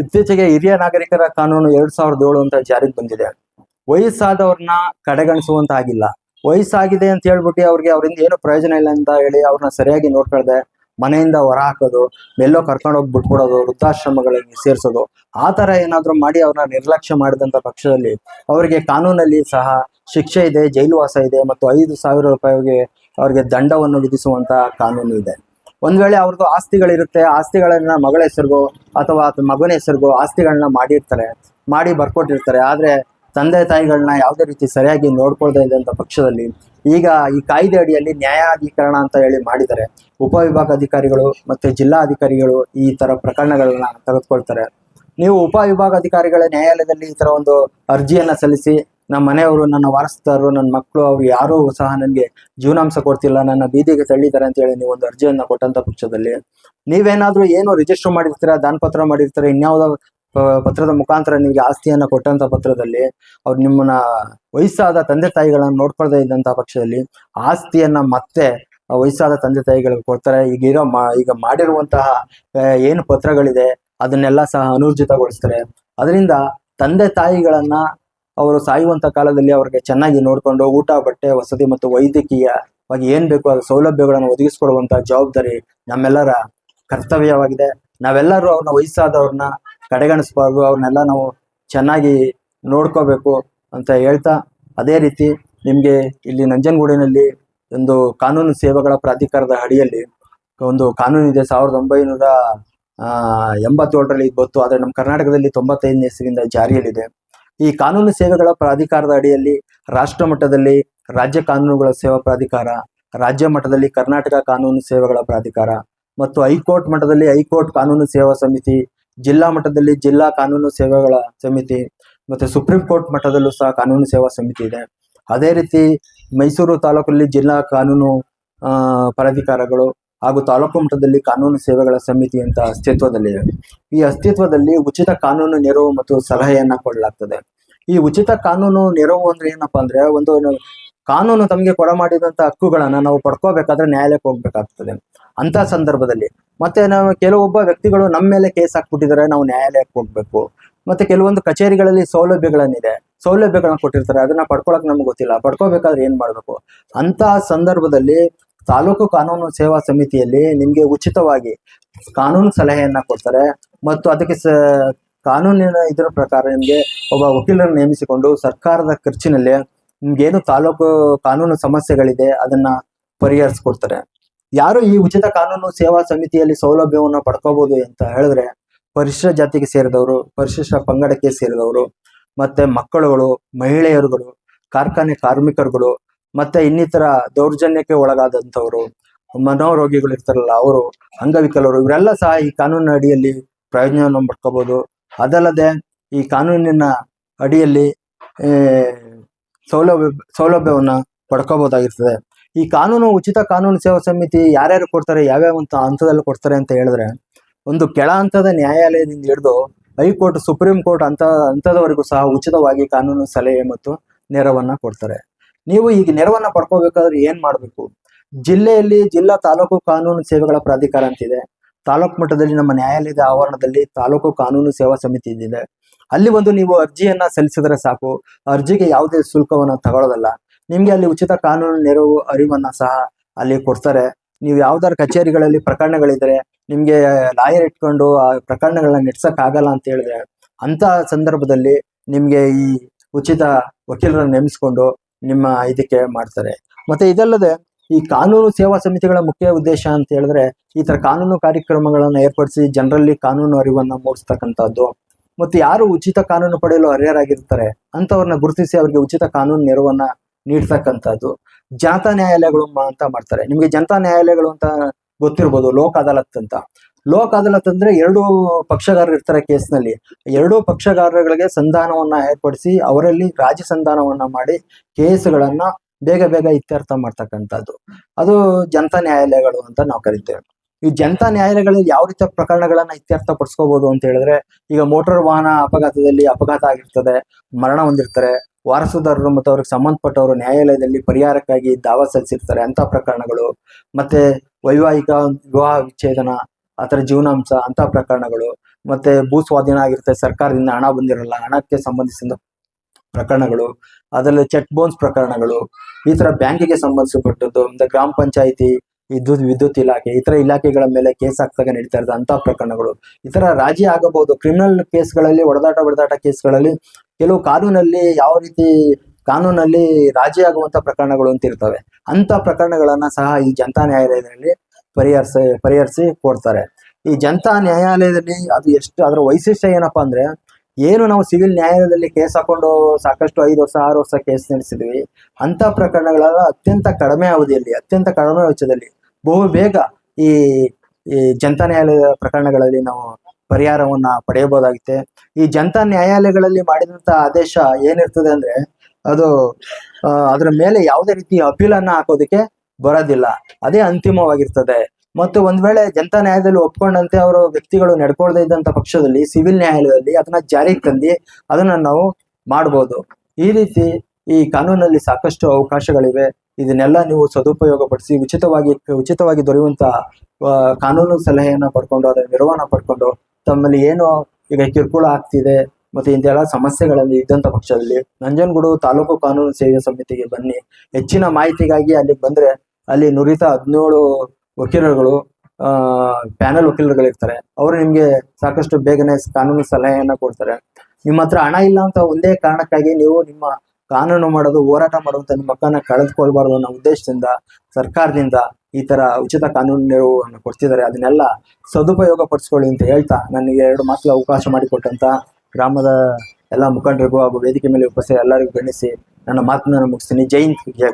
ಇತ್ತೀಚೆಗೆ ಹಿರಿಯ ನಾಗರಿಕರ ಕಾನೂನು ಎರಡ್ ಸಾವಿರದ ಏಳು ಅಂತ ಜಾರಿಗೆ ಬಂದಿದೆ. ವಯಸ್ಸಾದವ್ರನ್ನ ಕಡೆಗಣಿಸುವಂತ ಆಗಿಲ್ಲ ವಯಸ್ಸಾಗಿದೆ ಅಂತ ಹೇಳ್ಬಿಟ್ಟು ಅವ್ರಿಗೆ ಅವರಿಂದ ಏನು ಪ್ರಯೋಜನ ಇಲ್ಲ ಅಂತ ಹೇಳಿ ಅವ್ರನ್ನ ಸರಿಯಾಗಿ ನೋಡ್ಕೊಳ್ದೆ, ಮನೆಯಿಂದ ಹೊರ ಹಾಕೋದು ಎಲ್ಲೋ ಕರ್ಕೊಂಡೋಗಿ ಬಿಟ್ಬಿಡೋದು, ವೃದ್ಧಾಶ್ರಮಗಳಿಗೆ ಸೇರಿಸೋದು, ಆ ತರ ಏನಾದ್ರು ಮಾಡಿ ಅವ್ರನ್ನ ನಿರ್ಲಕ್ಷ್ಯ ಮಾಡಿದಂತ ಪಕ್ಷದಲ್ಲಿ ಅವರಿಗೆ ಕಾನೂನಲ್ಲಿ ಸಹ ಶಿಕ್ಷೆ ಇದೆ ಜೈಲುವಾಸ ಇದೆ ಮತ್ತು ಐದು ಸಾವಿರ ರೂಪಾಯಿಗೆ ಅವರಿಗೆ ದಂಡವನ್ನು ವಿಧಿಸುವಂತ ಕಾನೂನು ಇದೆ. ಒಂದ್ ವೇಳೆ ಅವ್ರದ್ದು ಆಸ್ತಿಗಳಿರುತ್ತೆ, ಆಸ್ತಿಗಳನ್ನ ಮಗಳ ಹೆಸರಿಗೋ ಅಥವಾ ಮಗನ ಹೆಸರಿಗೋ ಆಸ್ತಿಗಳನ್ನ ಮಾಡಿರ್ತಾರೆ, ಮಾಡಿ ಬರ್ಕೊಟ್ಟಿರ್ತಾರೆ. ಆದ್ರೆ ತಂದೆ ತಾಯಿಗಳನ್ನ ಯಾವುದೇ ರೀತಿ ಸರಿಯಾಗಿ ನೋಡ್ಕೊಳ್ತಾ ಅಂತ ಪಕ್ಷದಲ್ಲಿ ಈಗ ಈ ಕಾಯ್ದೆ ಅಡಿಯಲ್ಲಿ ನ್ಯಾಯಾಧೀಕರಣ ಅಂತ ಹೇಳಿ ಮಾಡಿದ್ದಾರೆ. ಉಪವಿಭಾಗಾಧಿಕಾರಿಗಳು ಮತ್ತೆ ಜಿಲ್ಲಾ ಅಧಿಕಾರಿಗಳು ಈ ತರ ಪ್ರಕರಣಗಳನ್ನ ತೆಗೆದುಕೊಳ್ತಾರೆ. ನೀವು ಉಪವಿಭಾಗಾಧಿಕಾರಿಗಳ ನ್ಯಾಯಾಲಯದಲ್ಲಿ ಈ ತರ ಒಂದು ಅರ್ಜಿಯನ್ನ ಸಲ್ಲಿಸಿ ನಮ್ಮ ಮನೆಯವರು, ನನ್ನ ವಾರಸ್ತಾರರು ನನ್ನ ಮಕ್ಕಳು, ಅವ್ರು ಯಾರೂ ಸಹ ನನಗೆ ಜೀವನಾಂಶ ಕೊಡ್ತಿಲ್ಲ, ನನ್ನ ಬೀದಿಗೆ ತಳ್ಳಿದ್ದಾರೆ ಅಂತ ಹೇಳಿ ನೀವು ಒಂದು ಅರ್ಜಿಯನ್ನು ಕೊಟ್ಟಂತ ಪಕ್ಷದಲ್ಲಿ. ನೀವೇನಾದ್ರೂ ಏನು ರಿಜಿಸ್ಟರ್ ಮಾಡಿರ್ತೀರಾ, ದಾನಪತ್ರ ಮಾಡಿರ್ತೀರಾ, ಇನ್ಯಾವುದೋ ಪತ್ರದ ಮುಖಾಂತರ ನಿಮಗೆ ಆಸ್ತಿಯನ್ನ ಕೊಟ್ಟಂತ ಪತ್ರದಲ್ಲಿ, ಅವ್ರು ನಿಮ್ಮನ್ನ ವಯಸ್ಸಾದ ತಂದೆ ತಾಯಿಗಳನ್ನ ನೋಡ್ಕೊಳ್ದೇ ಇದ್ದಂತ ಪಕ್ಷದಲ್ಲಿ ಆಸ್ತಿಯನ್ನ ಮತ್ತೆ ವಯಸ್ಸಾದ ತಂದೆ ತಾಯಿಗಳಿಗೆ ಕೊಡ್ತಾರೆ. ಈಗ ಇರೋ ಮಾ, ಈಗ ಮಾಡಿರುವಂತಹ ಏನು ಪತ್ರಗಳಿದೆ, ಅದನ್ನೆಲ್ಲ ಸಹ ಅನೂರ್ಜಿತಗೊಳಿಸ್ತಾರೆ. ಅದರಿಂದ ತಂದೆ ತಾಯಿಗಳನ್ನ ಅವರು ಸಾಯುವಂತ ಕಾಲದಲ್ಲಿ ಅವ್ರಿಗೆ ಚೆನ್ನಾಗಿ ನೋಡಿಕೊಂಡು ಊಟ, ಬಟ್ಟೆ, ವಸತಿ ಮತ್ತು ವೈದ್ಯಕೀಯವಾಗಿ ಏನ್ ಬೇಕೋ ಅದು ಸೌಲಭ್ಯಗಳನ್ನು ಒದಗಿಸಿಕೊಡುವಂತಹ ಜವಾಬ್ದಾರಿ ನಮ್ಮೆಲ್ಲರ ಕರ್ತವ್ಯವಾಗಿದೆ. ನಾವೆಲ್ಲರೂ ಅವ್ರನ್ನ ವಯಸ್ಸಾದವ್ರನ್ನ ಕಡೆಗಣಿಸಬಾರ್ದು, ಅವ್ರನ್ನೆಲ್ಲ ನಾವು ಚೆನ್ನಾಗಿ ನೋಡ್ಕೋಬೇಕು ಅಂತ ಹೇಳ್ತಾ, ಅದೇ ರೀತಿ ನಿಮಗೆ ಇಲ್ಲಿ ನಂಜನಗೂಡಿನಲ್ಲಿ ಒಂದು ಕಾನೂನು ಸೇವೆಗಳ ಪ್ರಾಧಿಕಾರದ ಅಡಿಯಲ್ಲಿ ಒಂದು ಕಾನೂನು ಇದೆ, ಸಾವಿರದ ಒಂಬೈನೂರ ಎಂಬತ್ತೇಳರಲ್ಲಿ ಬಂತು ಆದರೆ ನಮ್ಮ ಕರ್ನಾಟಕದಲ್ಲಿ ತೊಂಬತ್ತೈದನೇ ಇಸ್ವಿಯಿಂದ ಜಾರಿಯಲ್ಲಿದೆ. ಈ ಕಾನೂನು ಸೇವೆಗಳ ಪ್ರಾಧಿಕಾರದ ಅಡಿಯಲ್ಲಿ ರಾಷ್ಟ್ರ ಮಟ್ಟದಲ್ಲಿ ರಾಜ್ಯ ಕಾನೂನುಗಳ ಸೇವಾ ಪ್ರಾಧಿಕಾರ, ರಾಜ್ಯ ಮಟ್ಟದಲ್ಲಿ ಕರ್ನಾಟಕ ಕಾನೂನು ಸೇವೆಗಳ ಪ್ರಾಧಿಕಾರ ಮತ್ತು ಹೈಕೋರ್ಟ್ ಮಟ್ಟದಲ್ಲಿ ಹೈಕೋರ್ಟ್ ಕಾನೂನು ಸೇವಾ ಸಮಿತಿ, ಜಿಲ್ಲಾ ಮಟ್ಟದಲ್ಲಿ ಜಿಲ್ಲಾ ಕಾನೂನು ಸೇವೆಗಳ ಸಮಿತಿ ಮತ್ತು ಸುಪ್ರೀಂ ಕೋರ್ಟ್ ಮಟ್ಟದಲ್ಲೂ ಸಹ ಕಾನೂನು ಸೇವಾ ಸಮಿತಿ ಇದೆ. ಅದೇ ರೀತಿ ಮೈಸೂರು ತಾಲೂಕಲ್ಲಿ ಜಿಲ್ಲಾ ಕಾನೂನು ಪ್ರಾಧಿಕಾರಗಳು ಹಾಗೂ ತಾಲೂಕು ಮಟ್ಟದಲ್ಲಿ ಕಾನೂನು ಸೇವೆಗಳ ಸಮಿತಿ ಅಂತ ಅಸ್ತಿತ್ವದಲ್ಲಿದೆ ಈ ಅಸ್ತಿತ್ವದಲ್ಲಿ ಉಚಿತ ಕಾನೂನು ನೆರವು ಮತ್ತು ಸಲಹೆಯನ್ನ ಕೊಡಲಾಗ್ತದೆ. ಈ ಉಚಿತ ಕಾನೂನು ನೆರವು ಅಂದ್ರೆ ಏನಪ್ಪಾ ಅಂದ್ರೆ ಒಂದು ಕಾನೂನು ತಮಗೆ ಕೊಡ ಮಾಡಿದಂತ ಹಕ್ಕುಗಳನ್ನ ನಾವು ಪಡ್ಕೋಬೇಕಾದ್ರೆ ನ್ಯಾಯಾಲಯಕ್ಕೆ ಹೋಗ್ಬೇಕಾಗ್ತದೆ. ಅಂತ ಸಂದರ್ಭದಲ್ಲಿ. ಮತ್ತೆ ನಾವು ಕೆಲವೊಬ್ಬ ವ್ಯಕ್ತಿಗಳು ನಮ್ಮ ಮೇಲೆ ಕೇಸ್ ಹಾಕ್ಬಿಟ್ಟಿದ್ದಾರೆ, ನಾವು ನ್ಯಾಯಾಲಯಕ್ಕೆ ಹೋಗ್ಬೇಕು. ಮತ್ತೆ ಕೆಲವೊಂದು ಕಚೇರಿಗಳಲ್ಲಿ ಸೌಲಭ್ಯಗಳನ್ನಿದೆ. ಸೌಲಭ್ಯಗಳನ್ನ ಕೊಟ್ಟಿರ್ತಾರೆ, ಅದನ್ನ ಪಡ್ಕೊಳಕ್ ನಮ್ಗೆ ಗೊತ್ತಿಲ್ಲ. ಪಡ್ಕೋಬೇಕಾದ್ರೆ ಏನ್ ಮಾಡ್ಬೇಕು? ಅಂತ ಸಂದರ್ಭದಲ್ಲಿ ತಾಲೂಕು ಕಾನೂನು ಸೇವಾ ಸಮಿತಿಯಲ್ಲಿ ನಿಮಗೆ ಉಚಿತವಾಗಿ ಕಾನೂನು ಸಲಹೆಯನ್ನ ಕೊಡ್ತಾರೆ. ಮತ್ತು ಅದಕ್ಕೆ ಕಾನೂನಿನ ಇದರ ಪ್ರಕಾರ ನಿಮಗೆ ಒಬ್ಬ ವಕೀಲರನ್ನು ನೇಮಿಸಿಕೊಂಡು ಸರ್ಕಾರದ ಖರ್ಚಿನಲ್ಲಿ ನಿಮ್ಗೇನು ತಾಲೂಕು ಕಾನೂನು ಸಮಸ್ಯೆಗಳಿದೆ ಅದನ್ನ ಪರಿಹರಿಸ್ಕೊಡ್ತಾರೆ. ಯಾರು ಈ ಉಚಿತ ಕಾನೂನು ಸೇವಾ ಸಮಿತಿಯಲ್ಲಿ ಸೌಲಭ್ಯವನ್ನು ಪಡ್ಕೋಬಹುದು ಅಂತ ಹೇಳಿದ್ರೆ ಪರಿಶಿಷ್ಟ ಜಾತಿಗೆ ಸೇರಿದವರು, ಪರಿಶಿಷ್ಟ ಪಂಗಡಕ್ಕೆ ಸೇರಿದವರು, ಮತ್ತೆ ಮಕ್ಕಳುಗಳು, ಮಹಿಳೆಯರುಗಳು, ಕಾರ್ಖಾನೆ ಕಾರ್ಮಿಕರುಗಳು ಮತ್ತೆ ಇನ್ನಿತರ ದೌರ್ಜನ್ಯಕ್ಕೆ ಒಳಗಾದಂಥವ್ರು, ಮನೋರೋಗಿಗಳು ಇರ್ತಾರಲ್ಲ ಅವರು, ಅಂಗವಿಕಲರು, ಇವರೆಲ್ಲ ಸಹ ಈ ಕಾನೂನಿನ ಅಡಿಯಲ್ಲಿ ಪ್ರಯೋಜನವನ್ನು ಪಡ್ಕೋಬಹುದು ಅದಲ್ಲದೆ ಈ ಕಾನೂನಿನ ಅಡಿಯಲ್ಲಿ ಸೌಲಭ್ಯ, ಸೌಲಭ್ಯವನ್ನು ಪಡ್ಕೋಬಹುದಾಗಿರ್ತದೆ ಈ ಕಾನೂನು, ಉಚಿತ ಕಾನೂನು ಸೇವಾ ಸಮಿತಿ ಯಾರ್ಯಾರು ಕೊಡ್ತಾರೆ ಯಾವ್ಯಾವ ಅಂತ ಹಂತದಲ್ಲಿ ಕೊಡ್ತಾರೆ ಅಂತ ಹೇಳಿದ್ರೆ, ಒಂದು ಕೆಳ ಹಂತದ ನ್ಯಾಯಾಲಯದಿಂದ ಹಿಡಿದು ಹೈಕೋರ್ಟ್, ಸುಪ್ರೀಂ ಕೋರ್ಟ್ ಅಂತ, ಹಂತದವರೆಗೂ ಸಹ ಉಚಿತವಾಗಿ ಕಾನೂನು ಸಲಹೆ ಮತ್ತು ನೆರವನ್ನ ಕೊಡ್ತಾರೆ. ನೀವು ಈಗ ನೆರವನ್ನ ಪಡ್ಕೋಬೇಕಾದ್ರೆ ಏನ್ ಮಾಡ್ಬೇಕು? ಜಿಲ್ಲೆಯಲ್ಲಿ ಜಿಲ್ಲಾ ತಾಲೂಕು ಕಾನೂನು ಸೇವೆಗಳ ಪ್ರಾಧಿಕಾರ ಅಂತಿದೆ ತಾಲೂಕು ಮಟ್ಟದಲ್ಲಿ ನಮ್ಮ ನ್ಯಾಯಾಲಯದ ಆವರಣದಲ್ಲಿ ತಾಲೂಕು ಕಾನೂನು ಸೇವಾ ಸಮಿತಿ ಇದೆ. ಅಲ್ಲಿ ಒಂದು ನೀವು ಅರ್ಜಿಯನ್ನ ಸಲ್ಲಿಸಿದ್ರೆ ಸಾಕು. ಅರ್ಜಿಗೆ ಯಾವುದೇ ಶುಲ್ಕವನ್ನು ತಗೊಳ್ಳೋದಲ್ಲ ನಿಮ್ಗೆ ಅಲ್ಲಿ ಉಚಿತ ಕಾನೂನು ನೆರವು ಅರಿವನ್ನ ಸಹ ಅಲ್ಲಿ ಕೊಡ್ತಾರೆ. ನೀವು ಯಾವ್ದಾರು ಕಚೇರಿಗಳಲ್ಲಿ ಪ್ರಕರಣಗಳಿದ್ರೆ ನಿಮ್ಗೆ ಲಾಯರ್ ಇಟ್ಕೊಂಡು ಆ ಪ್ರಕರಣಗಳನ್ನ ನೆಡ್ಸಕ್ ಆಗಲ್ಲ ಅಂತ ಹೇಳಿದ್ರೆ ಅಂತ ಸಂದರ್ಭದಲ್ಲಿ ನಿಮ್ಗೆ ಈ ಉಚಿತ ವಕೀಲರನ್ನು ನೇಮಿಸಿಕೊಂಡು ನಿಮ್ಮ ಇದಕ್ಕೆ ಮಾಡ್ತಾರೆ. ಮತ್ತೆ ಇದಲ್ಲದೆ ಈ ಕಾನೂನು ಸೇವಾ ಸಮಿತಿಗಳ ಮುಖ್ಯ ಉದ್ದೇಶ ಅಂತ ಹೇಳಿದ್ರೆ ಈ ತರ ಕಾನೂನು ಕಾರ್ಯಕ್ರಮಗಳನ್ನ ಏರ್ಪಡಿಸಿ ಜನರಲ್ಲಿ ಕಾನೂನು ಅರಿವನ್ನ ಮೂಡಿಸ್ತಕ್ಕಂಥದ್ದು. ಮತ್ತು ಯಾರು ಉಚಿತ ಕಾನೂನು ಪಡೆಯಲು ಅರ್ಹರಾಗಿರ್ತಾರೆ ಅಂತವ್ರನ್ನ ಗುರುತಿಸಿ ಅವರಿಗೆ ಉಚಿತ ಕಾನೂನು ನೆರವನ್ನ ನೀಡ್ತಕ್ಕಂಥದ್ದು. ಜನತಾ ನ್ಯಾಯಾಲಯಗಳು ಅಂತ ಮಾಡ್ತಾರೆ. ನಿಮಗೆ ಜನತಾ ನ್ಯಾಯಾಲಯಗಳು ಅಂತ ಗೊತ್ತಿರ್ಬೋದು ಲೋಕ ಅದಾಲತ್ ಅಂತ. ಲೋಕ್ ಅದಾಲತ್ ಅಂದ್ರೆ ಎರಡು ಪಕ್ಷಗಾರರು ಇರ್ತಾರೆ ಕೇಸ್ನಲ್ಲಿ. ಎರಡೂ ಪಕ್ಷಗಾರರುಗಳಿಗೆ ಸಂಧಾನವನ್ನ ಏರ್ಪಡಿಸಿ ಅವರಲ್ಲಿ ರಾಜಿ ಸಂಧಾನವನ್ನ ಮಾಡಿ ಕೇಸುಗಳನ್ನ ಬೇಗ ಬೇಗ ಇತ್ಯರ್ಥ ಮಾಡ್ತಕ್ಕಂಥದ್ದು. ಅದು ಜನತಾ ನ್ಯಾಯಾಲಯಗಳು ಅಂತ ನಾವು ಕರಿತೇವೆ. ಈ ಜನತಾ ನ್ಯಾಯಾಲಯಗಳಲ್ಲಿ ಯಾವ ರೀತಿಯ ಪ್ರಕರಣಗಳನ್ನ ಇತ್ಯರ್ಥ ಪಡಿಸ್ಕೋಬಹುದು ಅಂತ ಹೇಳಿದ್ರೆ, ಈಗ ಮೋಟಾರ್ ವಾಹನ ಅಪಘಾತದಲ್ಲಿ ಅಪಘಾತ ಆಗಿರ್ತದೆ, ಮರಣ ಹೊಂದಿರ್ತಾರೆ, ವಾರಸುದಾರರು ಮತ್ತು ಅವ್ರಿಗೆ ಸಂಬಂಧಪಟ್ಟವರು ನ್ಯಾಯಾಲಯದಲ್ಲಿ ಪರಿಹಾರಕ್ಕಾಗಿ ದಾವ ಸಲ್ಲಿಸಿರ್ತಾರೆ ಅಂತ ಪ್ರಕರಣಗಳು. ಮತ್ತೆ ವೈವಾಹಿಕ ವಿವಾಹ ವಿಚ್ಛೇದನ ಆತರ ಜೀವನಾಂಶ ಅಂತ ಪ್ರಕರಣಗಳು, ಮತ್ತೆ ಭೂ ಸ್ವಾಧೀನ ಆಗಿರುತ್ತೆ, ಸರ್ಕಾರದಿಂದ ಹಣ ಬಂದಿರಲ್ಲ, ಹಣಕ್ಕೆ ಸಂಬಂಧಿಸಿದ ಪ್ರಕರಣಗಳು, ಅದರಲ್ಲಿ ಚೆಕ್ ಬೌನ್ಸ್ ಪ್ರಕರಣಗಳು, ಈ ತರ ಬ್ಯಾಂಕಿಗೆ ಸಂಬಂಧಪಟ್ಟದ್ದು, ಮತ್ತೆ ಗ್ರಾಮ ಪಂಚಾಯಿತಿ, ವಿದ್ಯುತ್ ವಿದ್ಯುತ್ ಇಲಾಖೆ ಇತರ ಇಲಾಖೆಗಳ ಮೇಲೆ ಕೇಸ್ ಹಾಕ್ದಾಗ ನಡೀತಾ ಇರೋದು ಅಂತ ಪ್ರಕರಣಗಳು. ಈ ತರ ರಾಜಿ ಆಗಬಹುದು. ಕ್ರಿಮಿನಲ್ ಕೇಸ್ಗಳಲ್ಲಿ ಹೊಡೆದಾಟ ಹೊಡೆದಾಟ ಕೇಸ್ಗಳಲ್ಲಿ ಕೆಲವು ಕಾನೂನಲ್ಲಿ ಯಾವ ರೀತಿ ಕಾನೂನಲ್ಲಿ ರಾಜಿ ಆಗುವಂತ ಪ್ರಕರಣಗಳು ಅಂತ ಇರ್ತವೆ. ಅಂತ ಪ್ರಕರಣಗಳನ್ನ ಸಹ ಈ ಜನತಾ ನ್ಯಾಯಾಲಯದಲ್ಲಿ ಪರಿಹರಿಸ, ಪರಿಹರಿಸಿ ಕೊಡ್ತಾರೆ. ಈ ಜನತಾ ನ್ಯಾಯಾಲಯದಲ್ಲಿ ಅದು ಎಷ್ಟು, ಅದರ ವೈಶಿಷ್ಟ್ಯ ಏನಪ್ಪಾ ಅಂದ್ರೆ, ಏನು ನಾವು ಸಿವಿಲ್ ನ್ಯಾಯಾಲಯದಲ್ಲಿ ಕೇಸ್ ಹಾಕೊಂಡು ಸಾಕಷ್ಟು ಐದು ವರ್ಷ, ಆರು ವರ್ಷ ಕೇಸ್ ನಡೆಸಿದ್ವಿ ಅಂತ ಪ್ರಕರಣಗಳೆಲ್ಲ ಅತ್ಯಂತ ಕಡಿಮೆ ಅವಧಿಯಲ್ಲಿ, ಅತ್ಯಂತ ಕಡಿಮೆ ವೆಚ್ಚದಲ್ಲಿ, ಬಹು ಬೇಗ ಈ ಈ ಜನತಾ ನ್ಯಾಯಾಲಯದ ಪ್ರಕರಣಗಳಲ್ಲಿ ನಾವು ಪರಿಹಾರವನ್ನ ಪಡೆಯಬಹುದಾಗಿದೆ ಈ ಜನತಾ ನ್ಯಾಯಾಲಯಗಳಲ್ಲಿ ಮಾಡಿದಂತ ಆದೇಶ ಏನಿರ್ತದೆ ಅಂದ್ರೆ, ಅದು ಅದರ ಮೇಲೆ ಯಾವುದೇ ರೀತಿಯ ಅಪೀಲನ್ನ ಹಾಕೋದಕ್ಕೆ ಬರೋದಿಲ್ಲ. ಅದೇ ಅಂತಿಮವಾಗಿರ್ತದೆ. ಮತ್ತು ಒಂದ್ ವೇಳೆ ಜನತಾ ನ್ಯಾಯಾಲಯದಲ್ಲಿ ಒಪ್ಕೊಂಡಂತೆ ಅವರು ವ್ಯಕ್ತಿಗಳು ನಡ್ಕೊಳ್ದೇ ಇದ್ದಂತ ಪಕ್ಷದಲ್ಲಿ, ಸಿವಿಲ್ ನ್ಯಾಯಾಲಯದಲ್ಲಿ ಅದನ್ನ ಜಾರಿಗೆ ತಂದು ಅದನ್ನ ನಾವು ಮಾಡ್ಬೋದು. ಈ ರೀತಿ ಈ ಕಾನೂನಲ್ಲಿ ಸಾಕಷ್ಟು ಅವಕಾಶಗಳಿವೆ. ಇದನ್ನೆಲ್ಲ ನೀವು ಸದುಪಯೋಗ ಪಡಿಸಿ ಉಚಿತವಾಗಿ ಉಚಿತವಾಗಿ ದೊರೆಯುವಂತ ಕಾನೂನು ಸಲಹೆಯನ್ನ ಪಡ್ಕೊಂಡು, ಅದರ ನೆರವನ್ನ ಪಡ್ಕೊಂಡು ತಮ್ಮಲ್ಲಿ ಏನು ಈಗ ಕಿರುಕುಳ ಆಗ್ತಿದೆ ಮತ್ತೆ ಇಂತೆಲ್ಲ ಸಮಸ್ಯೆಗಳಲ್ಲಿ ಇದ್ದಂತ ಪಕ್ಷದಲ್ಲಿ, ನಂಜನಗೂಡು ತಾಲೂಕು ಕಾನೂನು ಸೇವೆ ಸಮಿತಿಗೆ ಬನ್ನಿ. ಹೆಚ್ಚಿನ ಮಾಹಿತಿಗಾಗಿ ಅಲ್ಲಿಗೆ ಬಂದ್ರೆ ಅಲ್ಲಿ ನುರಿತ ಹದಿನೇಳು ವಕೀಲರುಗಳು ಪ್ಯಾನಲ್ ವಕೀಲರುಗಳು ಇರ್ತಾರೆ ಅವರು ನಿಮಗೆ ಸಾಕಷ್ಟು ಬೇಗನೆ ಕಾನೂನು ಸಲಹೆಯನ್ನ ಕೊಡ್ತಾರೆ. ನಿಮ್ಮ ಹತ್ರ ಹಣ ಇಲ್ಲ ಅಂತ ಒಂದೇ ಕಾರಣಕ್ಕಾಗಿ ನೀವು ನಿಮ್ಮ ಕಾನೂನು ಮಾಡೋದು, ಹೋರಾಟ ಮಾಡುವಂತ ನಿಮ್ಮ ಮಕ್ಕಳನ್ನ ಕಳೆದುಕೊಳ್ಬಾರ್ದು ಅನ್ನೋ ಉದ್ದೇಶದಿಂದ, ಸರ್ಕಾರದಿಂದ ಈ ತರ ಉಚಿತ ಕಾನೂನು ನೆರವು ಕೊಡ್ತಿದ್ದಾರೆ. ಅದನ್ನೆಲ್ಲ ಸದುಪಯೋಗ ಪಡಿಸ್ಕೊಳ್ಳಿ ಅಂತ ಹೇಳ್ತಾ ನನಗೆ ಎರಡು ಮಾತು ಅವಕಾಶ ಮಾಡಿಕೊಟ್ಟಂತ ಗ್ರಾಮದ ಎಲ್ಲ ಮುಖಂಡರಿಗೂ ಹಾಗೂ ವೇದಿಕೆ ಮೇಲೆ ಉಪಸ್ಥಿತ ಎಲ್ಲರಿಗೂ ಗಣಿಸಿ ನನ್ನ ಮಾತನ್ನ ಮುಗಿಸ್ತೀನಿ. ಜೈನ್ ಜಯ